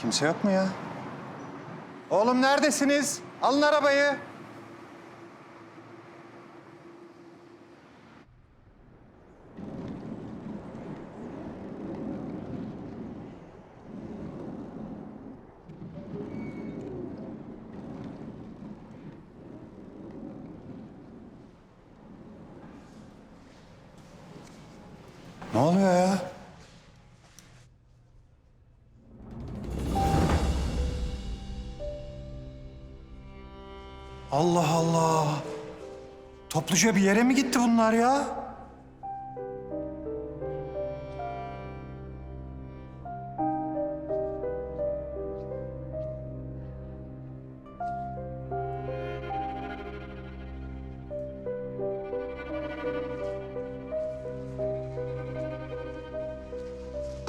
Kimse yok mu ya? Oğlum neredesiniz? Alın arabayı. Ne oluyor ya? Allah Allah. Topluca bir yere mi gitti bunlar ya?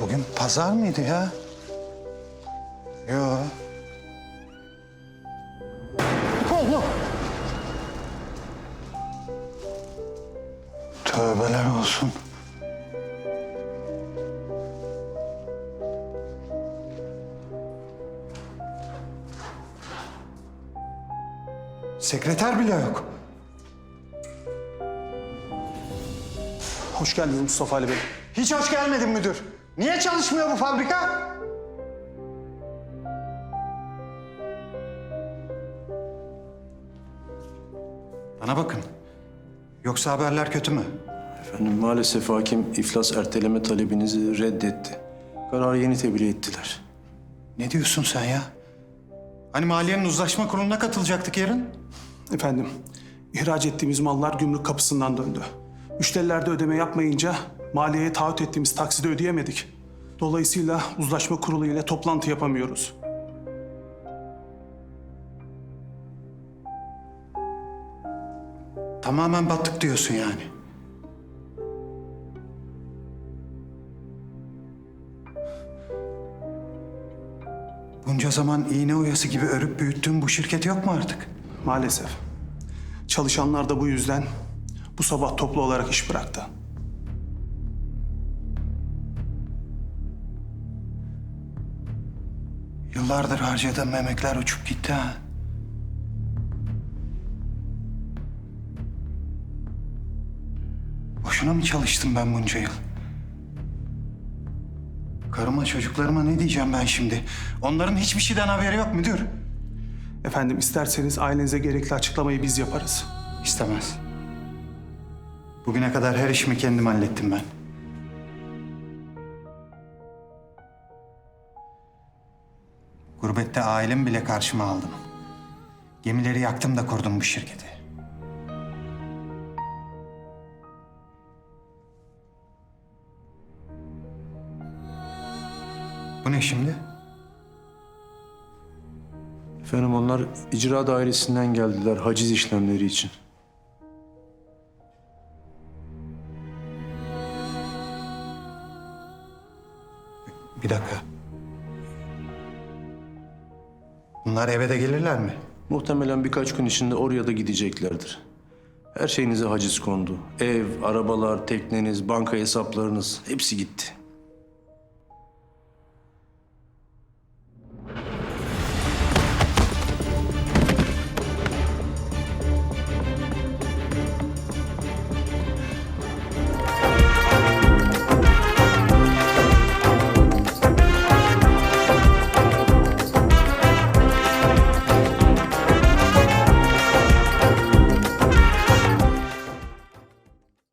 Bugün pazar mıydı ya? Yo. Tövbeler olsun. Sekreter bile yok. Hoş geldiniz Mustafa Ali Bey. Hiç hoş gelmedin müdür. Niye çalışmıyor bu fabrika? Bana bakın. Yoksa haberler kötü mü? Efendim maalesef hakim iflas erteleme talebinizi reddetti. Kararı yeni tebliğ ettiler. Ne diyorsun sen ya? Hani maliyenin uzlaşma kuruluna katılacaktık yarın? Efendim, ihraç ettiğimiz mallar gümrük kapısından döndü. Müşteriler de ödeme yapmayınca maliyeye taahhüt ettiğimiz taksidi ödeyemedik. Dolayısıyla uzlaşma kurulu ile toplantı yapamıyoruz. Tamamen battık diyorsun yani. Bunca zaman iğne oyası gibi örüp büyüttüğün bu şirket yok mu artık? Maalesef. Çalışanlar da bu yüzden bu sabah toplu olarak iş bıraktı. Yıllardır harcadığım emekler uçup gitti ha. Boşuna mı çalıştım ben bunca yıl? Karıma çocuklarıma ne diyeceğim ben şimdi? Onların hiçbir şeyden haberi yok müdür. Efendim isterseniz ailenize gerekli açıklamayı biz yaparız. İstemez. Bugüne kadar her işimi kendim hallettim ben. Gurbette ailemi bile karşıma aldım. Gemileri yaktım da kurdum bu şirketi. Bu ne şimdi? Efendim onlar icra dairesinden geldiler haciz işlemleri için. Bir dakika. Bunlar eve de gelirler mi? Muhtemelen birkaç gün içinde oraya da gideceklerdir. Her şeyinize haciz kondu. Ev, arabalar, tekneniz, banka hesaplarınız hepsi gitti.